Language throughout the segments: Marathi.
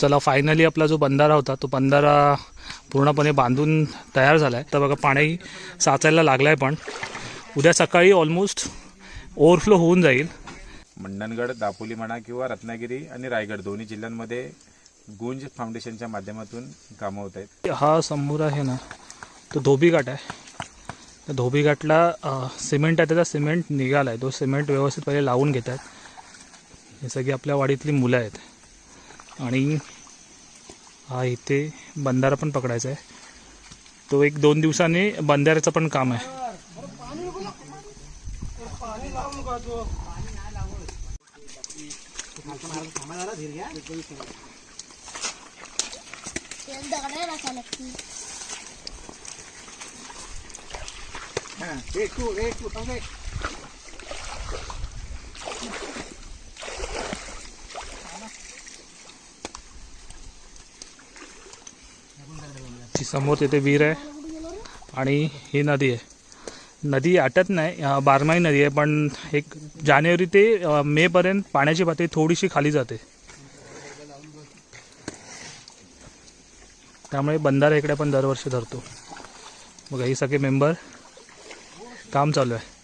चला फायनली आपला जो बंधारा होता तो बंधारा पूर्णपणे बांधून तयार झाला आहे तर बघा पाणी साचायला लागला आहे पण. उद्या सकाळी ऑलमोस्ट ओव्हरफ्लो होऊन जाईल. मंडणगड दापोली म्हणा किंवा रत्नागिरी आणि रायगड दोन्ही जिल्ह्यांमध्ये गुंज फाउंडेशनच्या माध्यमातून कामं होत आहेत. हा समोर आहे ना तो धोबी घाट आहे. त्या धोबी घाटला सिमेंट आहे त्याचा सिमेंट निघाला आहे तो सिमेंट व्यवस्थित पहिले लावून घेत आहेत हे सगळी आपल्या वाडीतली मुलं आहेत. आणि हा इथे बंधारा पण पकडायचा आहे. तो एक दोन दिवसांनी बंधाऱ्याचं पण काम आहे. एक दगडाय राखायला लागती ती समोर तिथे विहीर आहे आणि ही नदी आहे. नदी आटत नाही बारमाही नदी आहे पण एक जानेवारी ते मेपर्यंत पाण्याची पातळी थोडीशी खाली जाते. त्यामुळे बंधारा इकडे पण दरवर्षी धरतो. बघा ही सगळे मेंबर काम चालू आहे.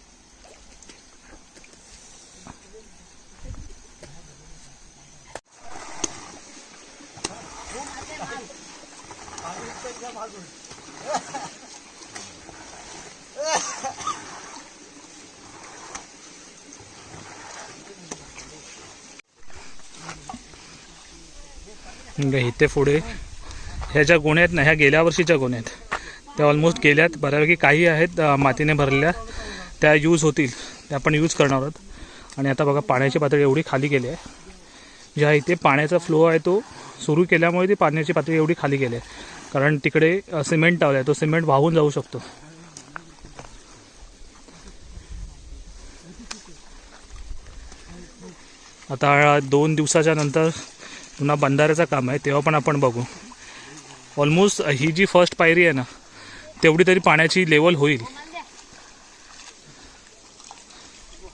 इथे पुढे. ह्या ज्या गोण्या आहेत ना ह्या गेल्या वर्षीच्या गोण्या आहेत. त्या ऑलमोस्ट गेल्यात. बऱ्यापैकी काही आहेत मातीने भरलेल्या. त्या यूज होतील. त्या आपण यूज करणार आहोत. आणि आता बघा पाण्याची पातळी एवढी खाली गेली आहे. ज्या इथे पाण्याचा फ्लो आहे तो सुरू केल्यामुळे ती पाण्याची पातळी एवढी खाली गेली आहे. कारण तिकडे सिमेंट टावला आहे तो सिमेंट वाहून जाऊ शकतो. आता दोन दिवसाच्या नंतर पुन्हा बंधाऱ्याचं काम आहे तेव्हा पण आपण बघू. ऑलमोस्ट ही जी फर्स्ट पायरी आहे ना तेवढी तरी पाण्याची लेवल होईल.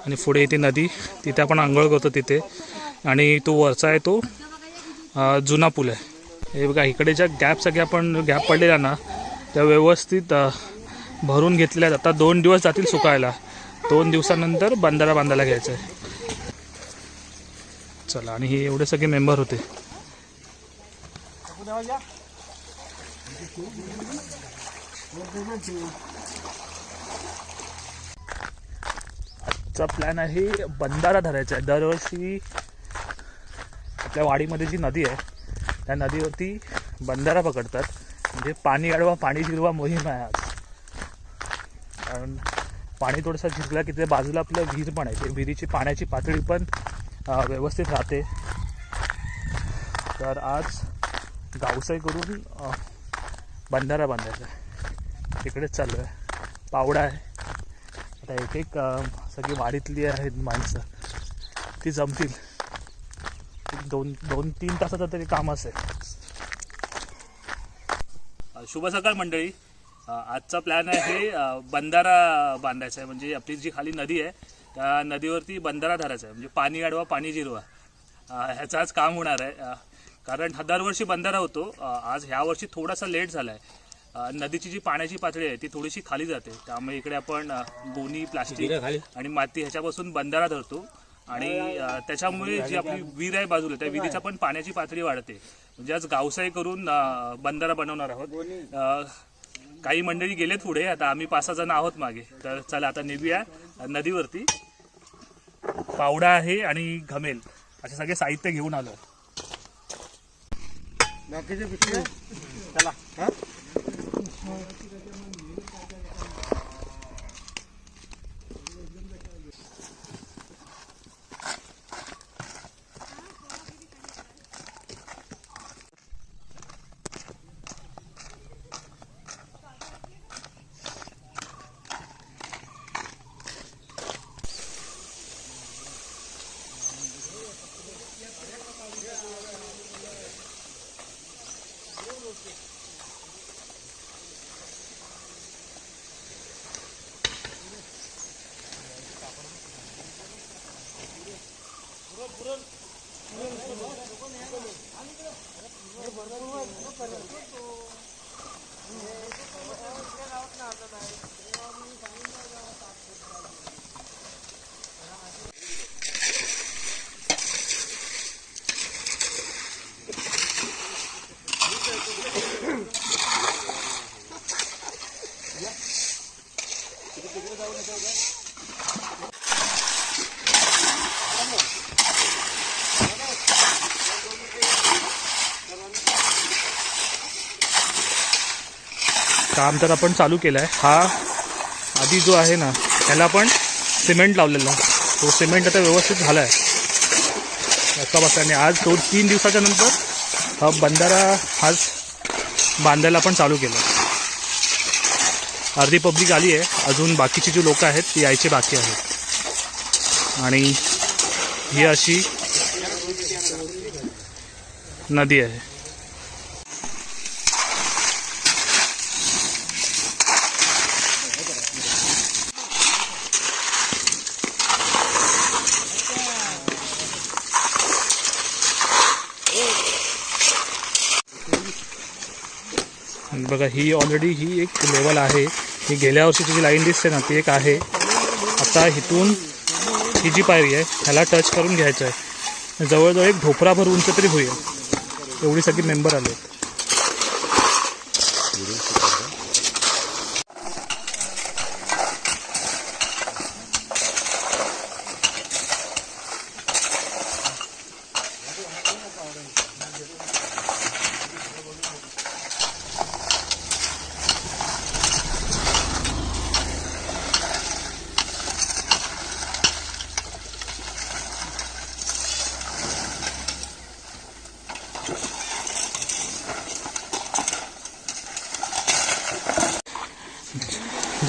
आणि पुढे येते नदी तिथे आपण आंघोळ करतो तिथे. आणि तो वरचा आहे तो जुना पूल आहे. हे बघा इकडे ज्या गॅप सगळ्या आपण गॅप पडलेल्या ना त्या व्यवस्थित भरून घेतलेल्या आहेत. आता दोन दिवस जातील सुकायला. दोन दिवसानंतर बंधारा बांधायला घ्यायचा आहे चला आणि हे एवढे सगळे मेंबर होते. आजचा प्लॅन आहे बंधारा धरायचा आहे. दरवर्षी आपल्या वाडीमध्ये जी नदी आहे त्या नदीवरती बंधारा पकडतात. म्हणजे पाणी अडवा पाणी जिरवा मोहीम आहे आज. कारण पाणी थोडंसं जिरला की ते बाजूला आपलं विहीर पण आहे. ते विहिरीची पाण्याची पातळी पण व्यवस्थित राहते. तर आज गावसाई करून बंधारा बांधायचा आहे. तिकडेच चालू आहे पावडा आहे. आता एक एक सगळी वाडीतली आहेत माणसं. ती जमतील. दोन दोन तीन तासाचं तरी काम असेल. शुभ सकाळ मंडळी. आजचा प्लॅन आहे बंधारा बांधायचा आहे. म्हणजे आपली जी खाली नदी आहे त्या नदीवरती बंधारा धरायचा आहे. म्हणजे पाणी अडवा पाणी जिरवा. ह्याचं आज काम होणार आहे. कारण दरवर्षी बंधारा होतो. आज ह्या वर्षी थोडासा लेट झाला आहे नदीची जी पाण्याची पातळी आहे ती थोडीशी खाली जाते. त्यामुळे इकडे आपण गोणी प्लास्टिक आणि माती ह्याच्यापासून बंधारा धरतो. आणि त्याच्यामुळे जी आपली विहीर आहे बाजूला त्या विहिरीच्या पण पाण्याची पातळी वाढते. म्हणजे आज गावसाई करून बंधारा बनवणार आहोत. काही मंडळी गेलेत पुढे आता आम्ही पाच सहा जण आहोत मागे. तर चला आता निघूया नदीवरती. पावडा आहे आणि घमेल. असे सगळे साहित्य घेऊन आलो. चला Parang wag, parang tuto. Eh, ito ko, ito ko, ito ko, ito ko, ito काम तर आपण चालू केलं आहे हा आधी जो आहे ना त्याला आपण सिमेंट लावलेला तो सिमेंट आता व्यवस्थित झाला आहे एका बसाने. आज दोन तीन दिवसाच्या नंतर हा बंधारा आज बांधायला आपण चालू केलं. अर्धी पब्लिक आली आहे. अजून बाकीची जी लोकं आहेत ती यायची बाकी आहेत आणि ही अशी नदी आहे. बघा ही ऑलरेडी ही एक लेवल आहे. ही गेल्या वर्षीची जी लाईन दिसते ना ती एक आहे. आता इथून ही जी पायरी आहे ह्याला टच करून घ्यायचं आहे. जवळजवळ एक ढोपराभर उंच तरी होईल. एवढी सगळी मेंबर आले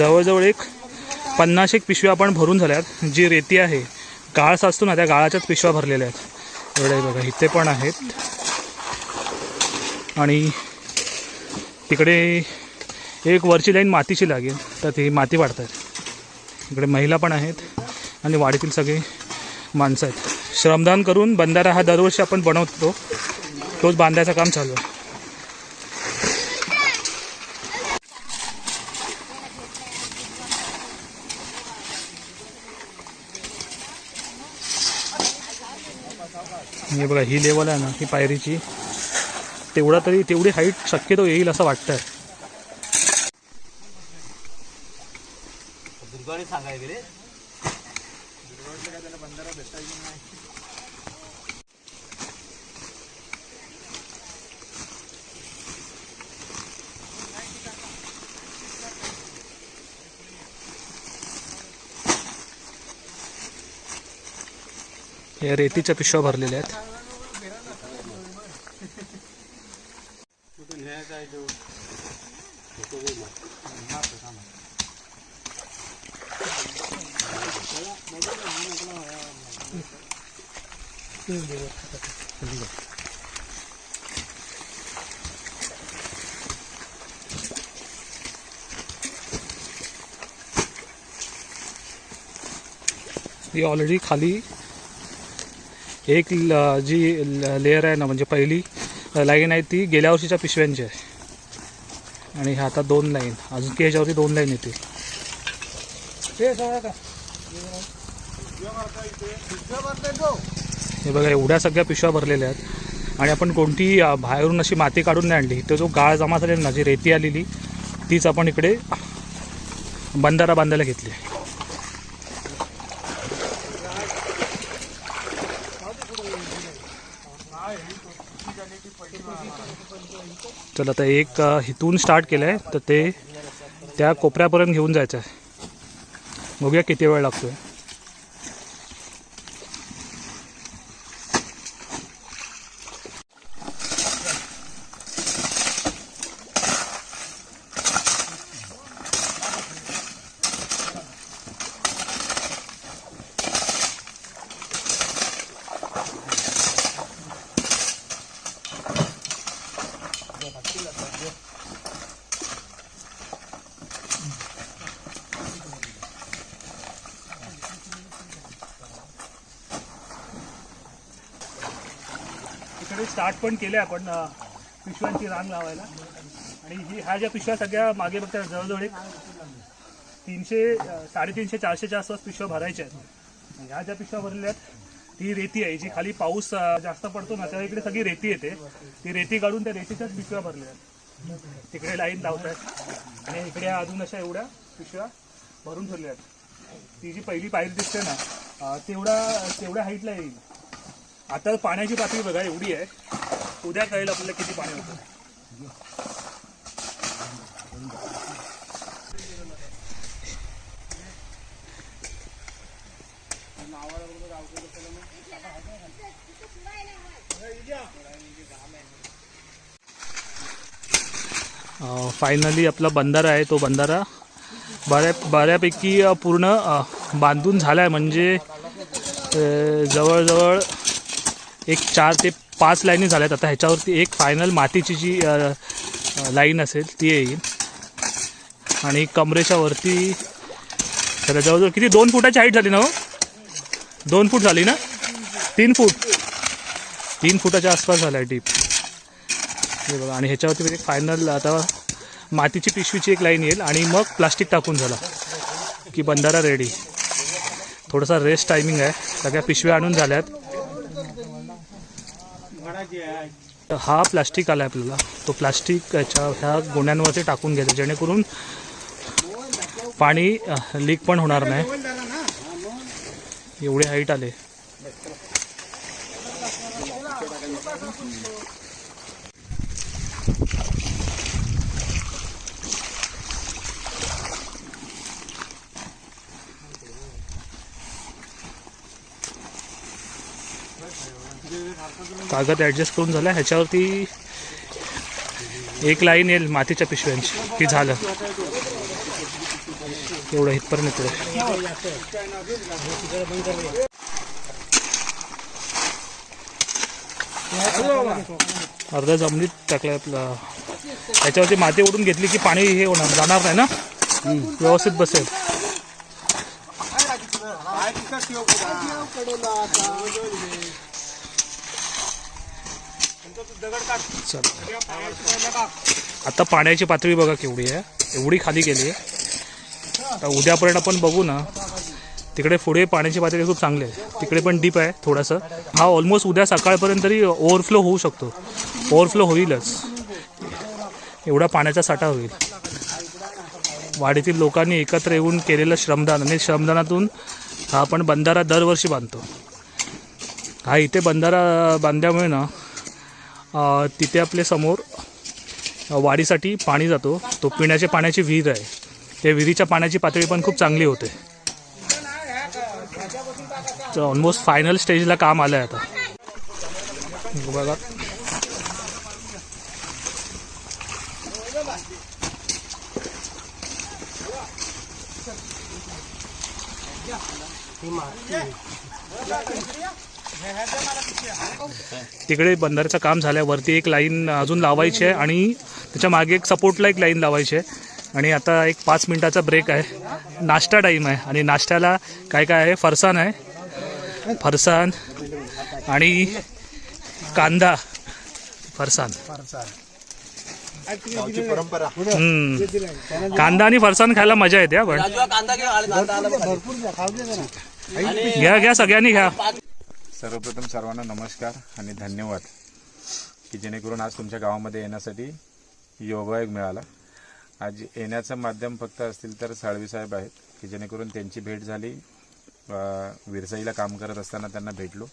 जवळजवळ एक पन्नास एक पिशव्या आपण भरून झाल्यात जी रेती आहे. गाळ साचतो ना त्या गाळाच्याच पिशव्या भरलेल्या आहेत. एवढे बघा इथे पण आहेत. आणि तिकडे एक वरची लाईन मातीची लागेल तर ती माती वाढतात. इकडे महिला पण आहेत आणि वाडीतील सगळे माणसं आहेत. श्रमदान करून बंधारा हा दरवर्षी आपण बनवतो. तोच बांधायचं काम चालू आहे. हे बघा ही लेवल आहे ना ही पायरीची. तेवढा तरी तेवढी हाईट शक्यतो येईल असं वाटतंय. या रेतीच्या पिशव्या भरलेल्या आहेत. ही ऑलरेडी खाली एक ल- जी लेअर आहे ना म्हणजे पहिली लाईन आहे ती गेल्या वर्षीच्या पिशव्यांची आहे. आणि ह्या आता दोन लाईन अजून की ह्याच्यावरती दोन लाईन येते हे बघा एवढ्या सगळ्या पिशव्या भरलेल्या आहेत. आणि आपण कोणती बाहेरून अशी माती काढून नाही आणली. तो जो गाळ जमा झालेला ना जी रेती आलेली तीच आपण इकडे बंधारा बांधायला घेतली तर आता एक इथून स्टार्ट केलं आहे तर ते त्या कोपऱ्यापर्यंत घेऊन जायचं आहे बघूया किती वेळ लागतो आहे स्टार्ट पण केले आपण पिशव्यांची रांग लावायला. आणि ही ह्या ज्या पिशव्या सगळ्या मागे बघता जवळजवळ एक तीनशे साडेतीनशे चारशेच्या आसपास पिशव्या भरायच्या आहेत. ह्या ज्या पिशव्या भरलेल्या आहेत ती रेती आहे जी खाली पाऊस जास्त पडतो ना त्या इकडे सगळी रेती येते. ती रेती काढून त्या रेतीच्याच पिशव्या भरल्या आहेत. तिकडे लाईन लावतात आणि इकडे अजून अशा एवढ्या पिशव्या भरून ठेवल्या आहेत. ती जी पहिली पायरी दिसते ना तेवढा तेवढ्या हाईटला येईल. आता पाण्याची पातळी बघा एवढी आहे. उद्या कळेल आपल्याला किती पाणी होतं. फायनली आपला बंधारा आहे तो बंधारा. बऱ्या बऱ्यापैकी पूर्ण बांधून झाला आहे म्हणजे जवळजवळ एक चार ते पाच लाईनी झाल्यात. आता ह्याच्यावरती एक फायनल मातीची जी लाईन असेल ती येईल. आणि कमरेच्या वरती जवळजवळ किती? दोन फुटाची हाईट झाली ना हो? दोन फूट झाली ना? तीन फूट. तीन फुटाच्या आसपास झाला आहे डीप हे बघा आणि ह्याच्यावरती एक फायनल आता मातीची पिशवीची एक लाईन येईल आणि मग प्लास्टिक टाकून झाला. की बंधारा रेडी थोडासा रेस्ट टायमिंग आहे. सगळ्या पिशव्या आणून झाल्यात. हा प्लास्टिक आला आहे आपल्याला. तो प्लास्टिक याच्या ह्या गोण्यांवरती टाकून घ्यायचा जेणेकरून पाणी लीक पण होणार नाही. एवढे हाईट आले. कागद ॲडजस्ट करून झाला ह्याच्यावरती एक लाईन येईल मातीच्या पिशव्यांची. की झालं. एवढं इथपर्यंत येतो अर्धा जमिनीत टाकलाय आपला. ह्याच्यावरती माती ओढून घेतली की पाणी हे होणार जाणार नाही ना? व्यवस्थित बसेल. चला आता पाण्याची पातळी बघा केवढी आहे. एवढी खाली गेली आहे. आता उद्यापर्यंत आपण बघू ना. तिकडे पुढे पाण्याची पातळी खूप चांगली आहे. तिकडे पण डीप आहे थोडंसं. हा ऑलमोस्ट उद्या सकाळपर्यंत तरी ओव्हरफ्लो होऊ शकतो. ओव्हरफ्लो होईलच. एवढा पाण्याचा साठा होईल. वाडीतील लोकांनी एकत्र येऊन केलेलं श्रमदान आणि श्रमदानातून हा आपण बंधारा दरवर्षी बांधतो. हा इथे बंधारा बांधल्यामुळे ना तिथे आपले समोर वाढीसाठी वाडीसाठी पाणी जातो. तो पिण्याच्या पाण्याची विहीर आहे. त्या विहिरीच्या पाण्याची पातळी पण खूप चांगली होते. ऑलमोस्ट फायनल स्टेजला काम आलं आहे आता. बघा. तिकडे बंधाऱ्याचं काम झाल्यावरती एक लाईन अजून लावायची आहे आणि त्याच्यामागे एक सपोर्टला एक लाईन लावायची आहे. आणि आता एक पाच मिनिटाचा ब्रेक आहे. नाश्ता टाईम आहे आणि नाश्त्याला काय काय आहे? फरसाण आहे. फरसाण आणि कांदा. फरसाण. हम्म. कांदा आणि फरसाण खायला मजा येते पण. घ्या घ्या सगळ्यांनी घ्या. सर्वप्रथम सर्वांना नमस्कार आणि धन्यवाद की जेणेकरून आज तुमच्या गावामध्ये येण्यासाठी योगायोग मिळाला. आज येण्याचं माध्यम फक्त असतील तर साळवी साहेब आहेत की जेणेकरून त्यांची भेट झाली. विरसाईला काम करत असताना त्यांना भेटलो.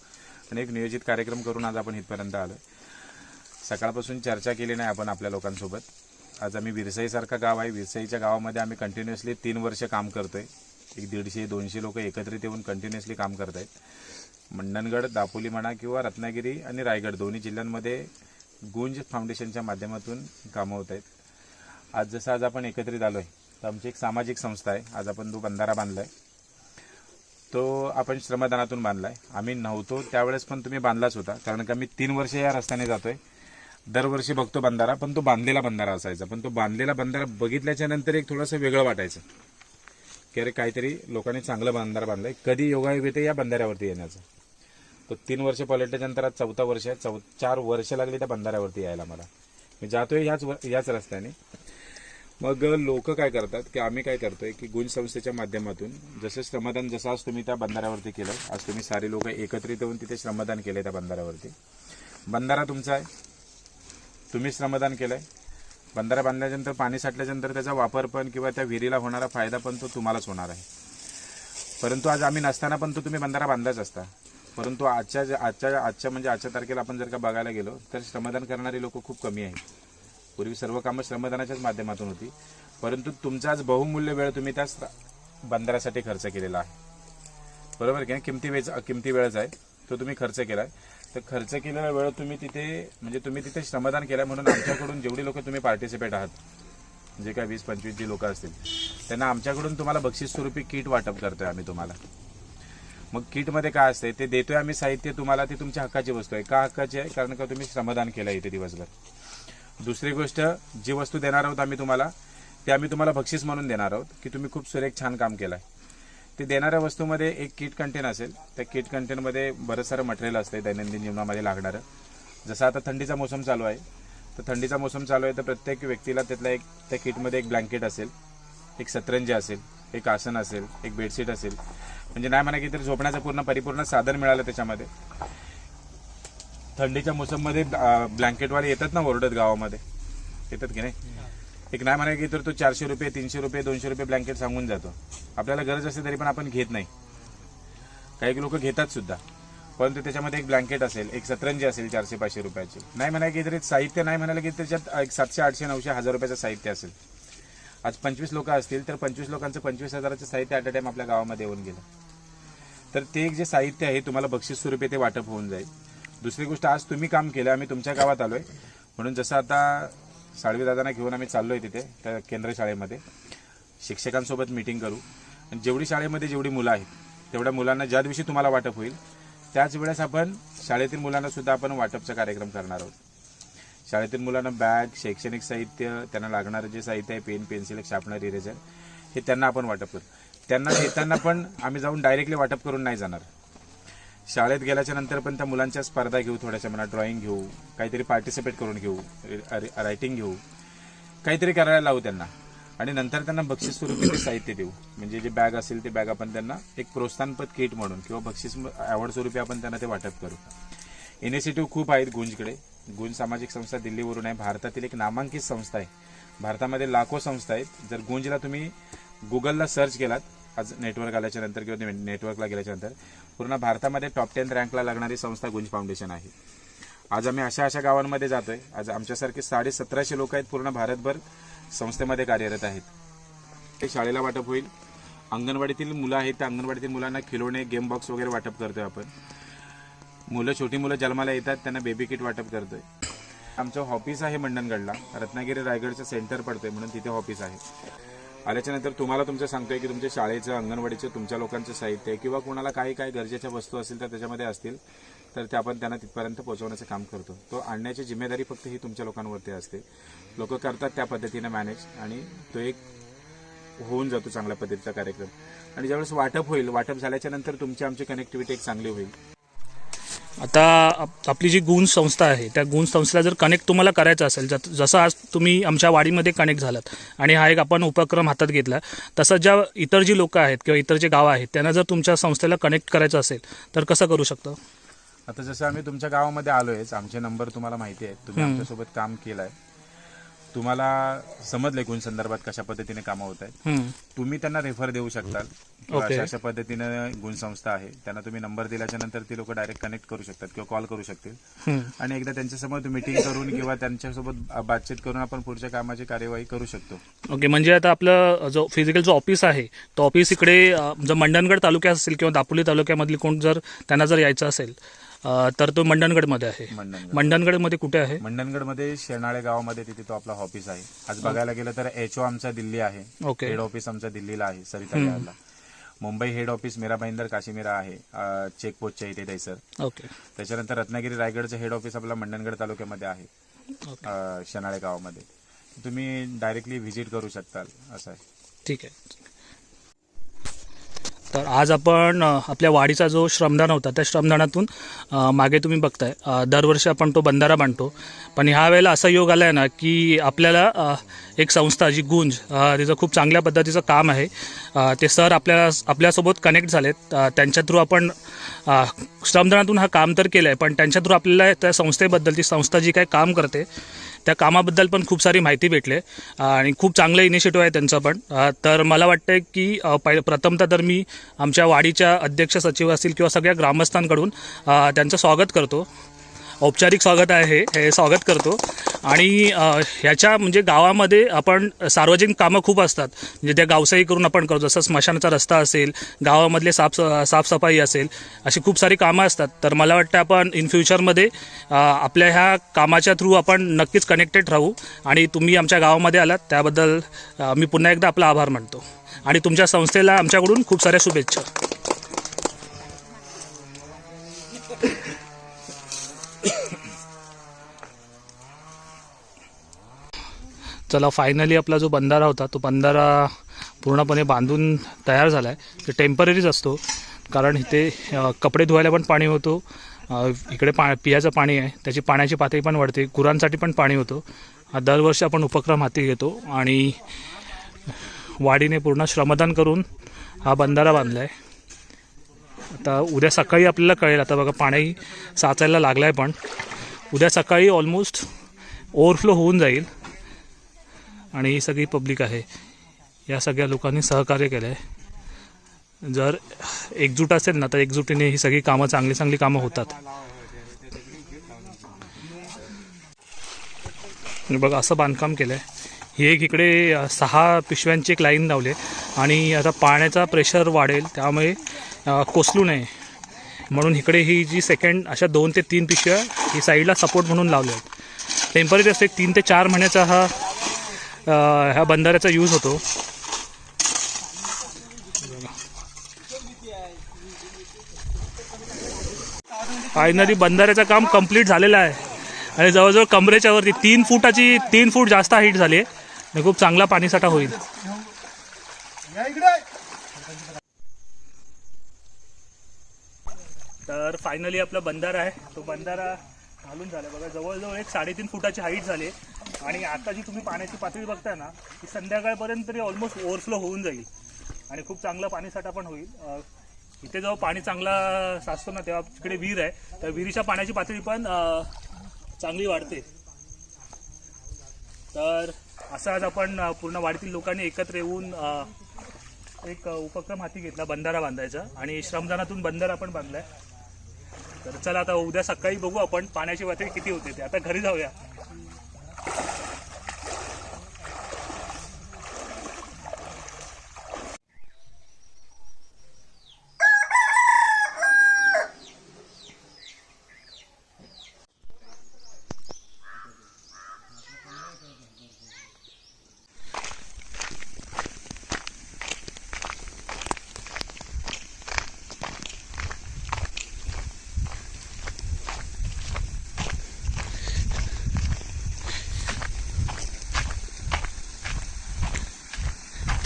आणि एक नियोजित कार्यक्रम करून आज आपण इथपर्यंत आलो सकाळपासून चर्चा केली नाही आपण आपल्या लोकांसोबत. आज आम्ही विरसाईसारखा गाव आहे. विरसाईच्या गावामध्ये आम्ही कंटिन्युअसली तीन वर्ष काम करतोय. एक दीडशे दोनशे लोक एकत्रित येऊन कंटिन्युअसली काम करत आहेत मंडणगड दापोली म्हणा किंवा रत्नागिरी आणि रायगड दोन्ही जिल्ह्यांमध्ये गुंज फाउंडेशनच्या माध्यमातून कामं होत आहेत. आज जसं आज आपण एकत्रित आलो आहे तर आमची एक सामाजिक संस्था आहे. आज आपण तो बंधारा बांधला आहे तो आपण श्रमदानातून बांधला आहे आम्ही नव्हतो त्यावेळेस पण तुम्ही बांधलाच होता. कारण का मी तीन वर्ष या रस्त्याने जातो आहे दरवर्षी बघतो बंधारा पण तो बांधलेला बंधारा असायचा. पण तो बांधलेला बंधारा बघितल्याच्या नंतर एक थोडंसं वेगळं वाटायचं. की अरे काहीतरी लोकांनी चांगलं बंधारा बांधलाय. कधी योगायोग येते या बंधाऱ्यावरती येण्याचं? तो तीन वर्ष पलटल्याच्या नंतर आज चौथा वर्ष आहे. चौ चार वर्ष लागली त्या बंधाऱ्यावरती यायला मला. मी जातोय ह्याच व- याच रस्त्याने. मग लोक काय करतात की आम्ही काय करतोय की गुंज संस्थेच्या माध्यमातून जसं श्रमदान जसं आज तुम्ही त्या बंधाऱ्यावरती केलं आज तुम्ही सारे लोक एकत्रित येऊन तिथे श्रमदान केलंय त्या बंधाऱ्यावरती. बंधारा तुमचा आहे. तुम्ही श्रमदान केलंय. बंधारा बांधल्यानंतर पाणी साठल्यानंतर त्याचा वापर पण किंवा त्या विहिरीला होणारा फायदा पण तो तुम्हालाच होणार आहे. परंतु आज आम्ही नसताना पण तो तुम्ही बंधारा बांधलाच असता. परंतु आजच्या आजच्या आजच्या म्हणजे आजच्या तारखेला आपण जर का बघायला गेलो तर श्रमदान करणारी लोक खूप कमी आहेत. पूर्वी सर्व कामं श्रमदानाच्याच माध्यमातून होती. परंतु तुमचा आज बहुमूल्य वेळ तुम्ही त्या बंदरासाठी खर्च केलेला आहे. बरोबर की नाही? किमती वेळ किमती वेळच आहे. तो तुम्ही खर्च केलाय. तर खर्च केलेला वेळ तुम्ही तिथे म्हणजे तुम्ही तिथे श्रमदान केलाय म्हणून आमच्याकडून जेवढी लोक तुम्ही पार्टिसिपेट आहात जे काय वीस पंचवीस जी लोक असतील त्यांना आमच्याकडून तुम्हाला बक्षीस स्वरूपी किट वाटप करतोय आम्ही तुम्हाला. मग किटमध्ये काय असते ते देतोय आम्ही साहित्य तुम्हाला ते तुमच्या हक्काची वस्तू आहे. का हक्काची आहे? कारण का तुम्ही श्रमदान केलं इथे दिवसभर. दुसरी गोष्ट जी वस्तू देणार आहोत आम्ही तुम्हाला ते आम्ही तुम्हाला बक्षीस म्हणून देणार आहोत की तुम्ही खूप सुरेख छान काम केलं आहे ते देणाऱ्या वस्तूमध्ये एक किट कंटेन असेल. त्या किट कंटेनमध्ये बरंच सारं मटेरियल असते दैनंदिन जीवनामध्ये लागणारं. जसं आता थंडीचा मोसम चालू आहे तर थंडीचा मोसम चालू आहे तर प्रत्येक व्यक्तीला त्यातला एक त्या किटमध्ये एक ब्लँकेट असेल एक सतरंजी असेल एक आसन असेल एक बेडशीट असेल. म्हणजे नाही म्हणा की तर झोपण्याचं पूर्ण परिपूर्ण साधन मिळालं त्याच्यामध्ये. थंडीच्या मोसममध्ये ब्लँकेटवाले येतात ना ओरडत गावामध्ये? येतात की नाही? एक नाही म्हणा की तर तो चारशे रुपये तीनशे रुपये दोनशे रुपये ब्लँकेट सांगून जातो. आपल्याला गरज असते तरी पण आपण घेत नाही. काही लोक घेतात सुद्धा. परंतु त्याच्यामध्ये एक ब्लँकेट असेल एक सतरंजी असेल चारशे पाचशे रुपयाची. नाही म्हणा की तरी साहित्य नाही म्हणाले की त्याच्यात एक सातशे आठशे नऊशे हजार रुपयाचं साहित्य असेल. आज पंचवीस लोक असतील तर पंचवीस लोकांचं पंचवीस हजाराचं साहित्य ॲट अ टाइम आपल्या गावामध्ये येऊन गेलं. तर ते एक जे साहित्य आहे तुम्हाला बक्षीस स्वरूपे ते वाटप होऊन जाईल. दुसरी गोष्ट आज तुम्ही काम केलं आम्ही तुमच्या गावात आलोय. म्हणून जसं आता साळवी दादांना घेऊन आम्ही चाललोय तिथे त्या केंद्र शाळेमध्ये. शिक्षकांसोबत मिटिंग करू. आणि जेवढी शाळेमध्ये जेवढी मुलं आहेत तेवढ्या मुलांना ज्या दिवशी तुम्हाला वाटप होईल त्याच वेळेस आपण शाळेतील मुलांना सुद्धा आपण वाटपचा कार्यक्रम करणार आहोत. शाळेतील मुलांना बॅग शैक्षणिक साहित्य त्यांना लागणारं जे साहित्य आहे पेन पेन्सिल शार्पनर इरेजर हे त्यांना आपण वाटप करू. त्यांना देताना पण आम्ही जाऊन डायरेक्टली वाटप करून नाही जाणार. शाळेत गेल्याच्यानंतर पण त्या मुलांच्या स्पर्धा घेऊ थोड्याशा म्हणा ड्रॉइंग घेऊ काहीतरी पार्टिसिपेट करून घेऊ रायटिंग घेऊ काहीतरी करायला लावू त्यांना. आणि नंतर त्यांना बक्षीस स्वरूपाचे साहित्य देऊ. म्हणजे जे बॅग असेल ते बॅग आपण त्यांना एक प्रोत्साहनपद किट म्हणून किंवा बक्षीस अवॉर्ड स्वरूपी आपण त्यांना ते वाटप करू. इनिशिएटिव्ह खूप आहेत गुंजकडे. गुंज सामाजिक संस्था दिल्लीवरून आहे. भारतातील एक नामांकित संस्था आहे. भारतामध्ये लाखो संस्था आहेत. जर गुंजला तुम्ही गुगलला सर्च केलात आज नेटवर्क आल्याच्यानंतर किंवा नेटवर्कला गेल्याच्यानंतर पूर्ण भारतामध्ये टॉप टेन रँकला लागणारी संस्था गुंज फाउंडेशन आहे. आज आम्ही अशा अशा गावांमध्ये जातोय. आज आमच्यासारखे साडे सतराशे लोक आहेत. पूर्ण भारतभर संस्थेमध्ये कार्यरत आहेत. ते शाळेला वाटप होईल. अंगणवाडीतील मुलं आहेत. त्या अंगणवाडीतील मुलांना खिलोणे गेम बॉक्स वगैरे वाटप करतोय आपण. मुलं छोटी मुलं जन्माला येतात त्यांना बेबी किट वाटप करतोय. आमचं ऑफिस आहे मंडणगडला. रत्नागिरी रायगडचं सेंटर पडतोय म्हणून तिथे ऑफिस आहे. आल्याच्यानंतर तुम्हाला तुमचं सांगतोय की तुमच्या शाळेचं अंगणवाडीचं तुमच्या लोकांचं साहित्य किंवा कोणाला काही काही गरजेच्या वस्तू असतील तर त्याच्यामध्ये असतील तर ते आपण त्यांना तिथपर्यंत पोहोचवण्याचं काम करतो. तो आणण्याची जिम्मेदारी फक्त ही तुमच्या लोकांवरती असते. लोक करतात त्या पद्धतीने मॅनेज आणि तो एक होऊन जातो चांगल्या पद्धतीचा कार्यक्रम. आणि ज्यावेळेस वाटप होईल वाटप झाल्याच्यानंतर तुमची आमची कनेक्टिव्हिटी एक चांगली होईल. आता आप- आपली जी गुंज संस्था आहे त्या गुंज संस्थेला जर कनेक्ट तुम्हाला करायचं असेल जत- जसं आज तुम्ही आमच्या वाडीमध्ये कनेक्ट झालात आणि हा एक आपण उपक्रम हातात घेतला तसं ज्या इतर जी लोक आहेत किंवा इतर जे गावं आहेत त्यांना जर तुमच्या संस्थेला कनेक्ट करायचं असेल तर कसं करू शकतो आता जसं आम्ही तुमच्या गावामध्ये आलोयच आमचे नंबर तुम्हाला माहिती आहेत तुम्ही. आमच्यासोबत काम केलंय तुम्हाला समजलंय गुण संदर्भात कशा पद्धतीने कामं होत आहेत. तुम्ही त्यांना रेफर देऊ ओके. अशा अशा पद्धतीनं गुण संस्था आहे त्यांना तुम्ही नंबर दिल्याच्या नंतर ती लोक डायरेक्ट कनेक्ट करू शकतात किंवा कॉल करू शकतील. आणि एकदा त्यांच्यासमोर मीटिंग करून किंवा त्यांच्यासोबत बातचीत करून आपण पुढच्या कामाची कार्यवाही करू शकतो ओके म्हणजे आता आपलं जो फिजिकल जो ऑफिस आहे तो ऑफिस इकडे जर मंडणगड तालुक्यात असेल किंवा दापोली तालुक्यामधली कोण जर त्यांना जर यायचं असेल अ, तर तो मंडणगडमध्ये आहे. मंडणगड. मंडणगडमध्ये कुठे आहे? मंडणगडमध्ये शेरनाळे गावामध्ये तिथे तो आपला ऑफिस आहे. आज बघायला गेलं तर एचओ आमचा दिल्ली आहे. ओके. हेड ऑफिस आमचं दिल्लीला आहे सरिता मुंबई हेड ऑफिस मीरा भाईंदर काशीमीरा आहे चेकपोस्टच्या इथे दैसर ओके. त्याच्यानंतर रत्नागिरी रायगडचं हेड ऑफिस आपला मंडणगड तालुक्यामध्ये आहे ओके. अं, शनाळे गावामध्ये. तुम्ही डायरेक्टली व्हिजिट करू शकताल असं आहे. ठीक आहे. तर आज आपण आपल्या वाडीचा जो श्रमदान होता त्या श्रमदानातून मागे तुम्ही बघताय. दरवर्षी आपण तो बंधारा बांधतो. पण ह्या वेळेला असा योग आला आहे ना की आपल्याला एक संस्था जी गुंज तिचं खूप चांगल्या पद्धतीचं काम आहे. ते सर आपल्याला आपल्यासोबत कनेक्ट झालेत. त्यांच्या थ्रू आपण श्रमदानातून हा काम तर केलं आहे पण त्यांच्या थ्रू आपल्याला त्या संस्थेबद्दल ती संस्था जी काय काम करते त्या कामाबद्दल पण खूप सारी माहिती भेटले. आणि खूप चांगलं इनिशिएटिव्ह आहे त्यांचं पण. तर मला वाटतं की पहि प्रथमतः तर मी आमच्या वाडीच्या अध्यक्ष सचिव असतील किंवा सगळ्या ग्रामस्थांकडून त्यांचं स्वागत करतो. औपचारिक स्वागत आहे हे स्वागत करतो. आणि ह्याच्या म्हणजे गावामध्ये आपण सार्वजनिक कामं खूप असतात. म्हणजे त्या गावसाई करून आपण करतो जसं स्मशानाचा रस्ता असेल गावामधले साफ साफसफाई असेल अशी खूप सारी कामं असतात. तर मला वाटतं आपण इन फ्युचरमध्ये आपल्या ह्या कामाच्या थ्रू आपण नक्कीच कनेक्टेड राहू. आणि तुम्ही आमच्या गावामध्ये आलात त्याबद्दल मी पुन्हा एकदा आपला आभार मानतो. आणि तुमच्या संस्थेला आमच्याकडून खूप साऱ्या शुभेच्छा. चला फायनली आपला जो बंधारा होता तो बंधारा पूर्णपणे बांधून तयार झाला आहे ते टेम्पररीच असतो. कारण इथे कपडे धुवायला पण पाणी होतो. इकडे पा पियाचं पाणी आहे. त्याची पाण्याची पातळी पण वाढते. गुरांसाठी पण पाणी होतो. दरवर्षी आपण उपक्रम हाती घेतो आणि वाडीने पूर्ण श्रमदान करून हा बंधारा बांधला आहे आता उद्या सकाळी आपल्याला कळेल. आता बघा पाणी साचायला लागलं आहे पण. उद्या सकाळी ऑलमोस्ट ओव्हरफ्लो होऊन जाईल. आणि ही सगळी पब्लिक आहे. या सगळ्या लोकांनी सहकार्य केलं आहे जर एकजूट असेल ना तर एकजुटीने ही सगळी कामं चांगली चांगली कामं होतात. बघ बघा असं बांधकाम केलं आहे ही एक इकडे सहा पिशव्यांची एक लाईन लावली आहे. आणि आता पाण्याचा प्रेशर वाढेल त्यामुळे कोसलू नये. म्हणून इकडे ही जी सेकंड अशा दोन ते तीन पिशव्या ही साईडला सपोर्ट म्हणून लावल्या आहेत. टेंपररी असं एक तीन ते चार महिन्याचा हा ह्या बंधाऱ्याचा यूज होतो. फायनली बंधाऱ्याचं काम कंप्लीट झालेलं आहे. आणि जवळजवळ कमरेच्या वरती तीन फुटाची तीन फूट जास्त हाईट झाली आहे. आणि खूप चांगला पाणीसाठा होईल. तर फायनली आपला बंधारा आहे. तो बंधारा घालून झाला. बघा जवळजवळ एक साडेतीन फुटाची हाईट झाली आहे. आणि आता जी तुम्ही पाण्याची पातळी बघताय ना ती संध्याकाळपर्यंत तरी ऑलमोस्ट ओव्हरफ्लो होऊन जाईल. आणि खूप चांगला पाणीसाठा पण होईल. इथे जेव्हा पाणी चांगला साचतो ना तेव्हा तिकडे विहीर आहे. तर विहिरीच्या पाण्याची पातळी पण चांगली वाढते. तर असं आज आपण पूर्ण वाडीतील लोकांनी एकत्र येऊन एक उपक्रम हाती घेतला बंधारा बांधायचा. आणि श्रमदानातून बंधारा पण बांधलाय. तर चला आता उद्या सकाळी बघू आपण पाण्याची पातळी किती होते ते. आता घरी जाऊया. you.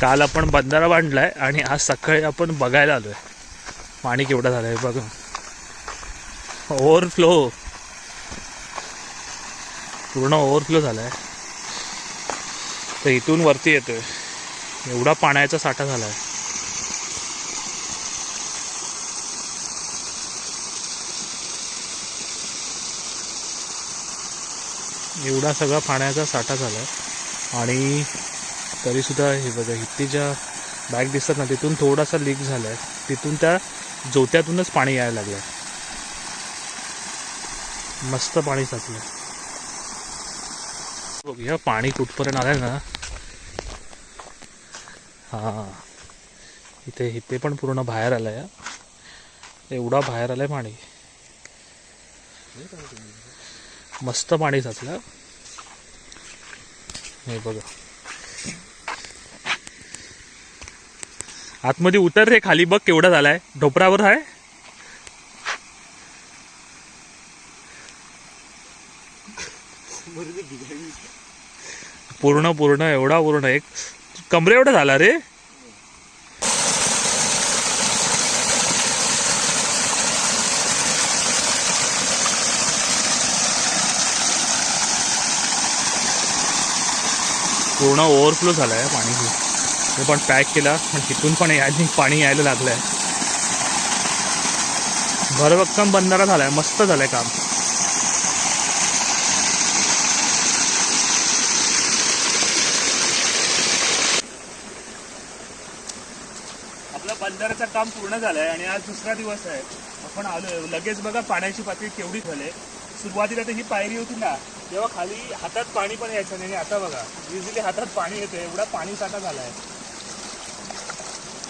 काल आपण बंधारा बांधलाय आणि आज सकाळी आपण बघायला आलोय. पाणी केवढं झालंय बघा. ओव्हरफ्लो. पूर्ण ओव्हरफ्लो झालाय. तर इथून वरती येतोय. एवढा पाण्याचा साठा झालाय. एवढा सगळा पाण्याचा साठा झालाय. आणि तरीसुद्धा हे बघा ज्या बॅग दिसतात ना तिथून थोडासा लीक झाला आहे तिथून त्या जोत्यातूनच पाणी यायला लागलं मस्त पाणी साचलं बघूया पाणी कुठपर्यंत आलं ना? हा. इथे इथे पण पूर्ण बाहेर आलंय एवढा बाहेर आलाय पाणी. मस्त पाणी साचलं हे बघा. आतमध्ये उतर रे खाली बघ केवढा झालाय. ढोपरावर आहे पूर्ण पूर्ण एवढा पूर्ण. एक कमरे एवढा झाला रे. पूर्ण ओव्हरफ्लो झालाय पाणी हे पण पॅक केला. पण तिथून पण यायला पाणी यायला लागलं आहे भरभक्कम बंधारा झाला आहे मस्त झालं आहे काम. आपलं बंधाराचं काम पूर्ण झालं आहे आणि आज दुसरा दिवस आहे. आपण आलो लगेच बघा पाण्याची पातळी केवढी झाली. सुरुवातीला तर ही पायरी होती ना तेव्हा खाली हातात पाणी पण यायचं नाही. आता बघा इझिली हातात पाणी येतं एवढा पाणी साठा झाला आहे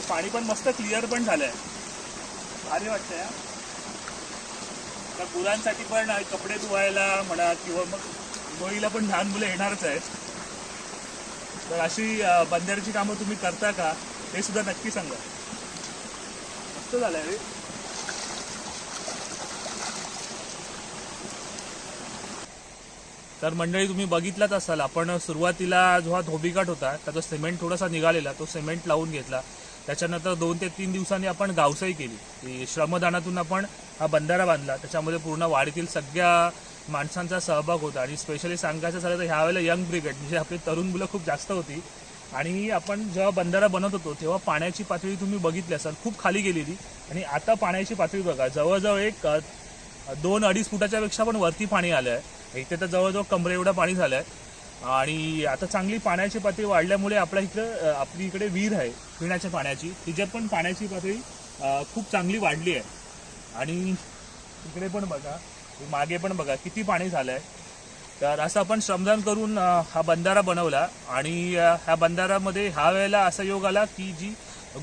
पाणी पण मस्त क्लिअर पण झालंय. भारी वाटतंय हा. त्या मुलांसाठी पण कपडे धुवायला म्हणा किंवा मग गोळीला पण लहान मुलं येणारच आहेत. तर अशी अं, बंधाऱ्याची कामं तुम्ही करता का? हे सुद्धा नक्की सांगा. मस्त झालंय रे. तर मंडळी तुम्ही बघितलाच असाल आपण सुरुवातीला जो हा धोबीघाट होता त्याचा सिमेंट थोडासा निघालेला तो सिमेंट लावून घेतला. त्याच्यानंतर दोन ते तीन दिवसांनी आपण गावसाई केली. की श्रमदानातून आपण हा बंधारा बांधला. त्याच्यामध्ये पूर्ण वाडीतील सगळ्या माणसांचा सहभाग होता. आणि स्पेशली सांगायचं झालं तर ह्यावेळेला यंग ब्रिगेड म्हणजे आपली तरुण मुलं खूप जास्त होती. आणि आपण जेव्हा बंधारा बनवत होतो तेव्हा पाण्याची पातळी तुम्ही बघितली असाल खूप खाली गेलेली. आणि आता पाण्याची पातळी बघा जवळजवळ एक दोन अडीच फुटाच्या पेक्षा पण वरती पाणी आलं आहे इथे तर जवळजवळ कमरे एवढं पाणी झालं आहे आणि आता चांगली पाण्याची पातळी वाढल्यामुळे आपल्या इकडं आपली इकडे विहीर आहे पिण्याच्या पाण्याची. तिच्यात पण पाण्याची पातळी खूप चांगली वाढली आहे. आणि इकडे पण बघा मागे पण बघा किती पाणी झालं आहे तर असं आपण श्रमदान करून हा बंधारा बनवला. आणि ह्या बंधारामध्ये ह्या वेळेला असा योग आला की जी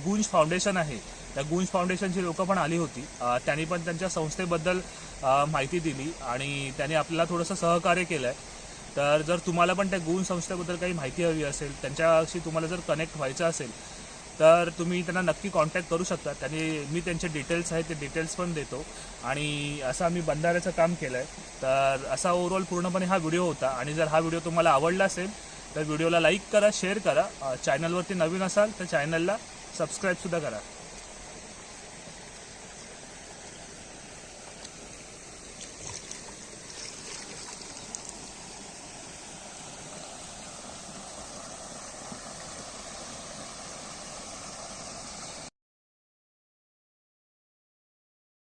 गुंज फाउंडेशन आहे त्या गुंज फाउंडेशनची लोकं पण आली होती. त्यांनी पण त्यांच्या संस्थेबद्दल माहिती दिली. आणि त्यांनी आपल्याला थोडंसं सहकार्य केलं आहे तर जर तुम्हाला पण त्या गुण संस्थेबद्दल काही माहिती हवी असेल त्यांच्याशी तुम्हाला जर कनेक्ट व्हायचं असेल तर तुम्ही त्यांना नक्की कॉन्टॅक्ट करू शकता. त्यांनी मी त्यांचे डिटेल्स आहेत ते डिटेल्स पण देतो. आणि असं आम्ही बंधाऱ्याचं काम केलं आहे तर असा ओव्हरऑल पूर्णपणे हा व्हिडिओ होता. आणि जर हा व्हिडिओ तुम्हाला आवडला असेल तर व्हिडिओला लाईक करा शेअर करा. चॅनलवरती नवीन असाल तर चॅनलला सबस्क्राईबसुद्धा करा.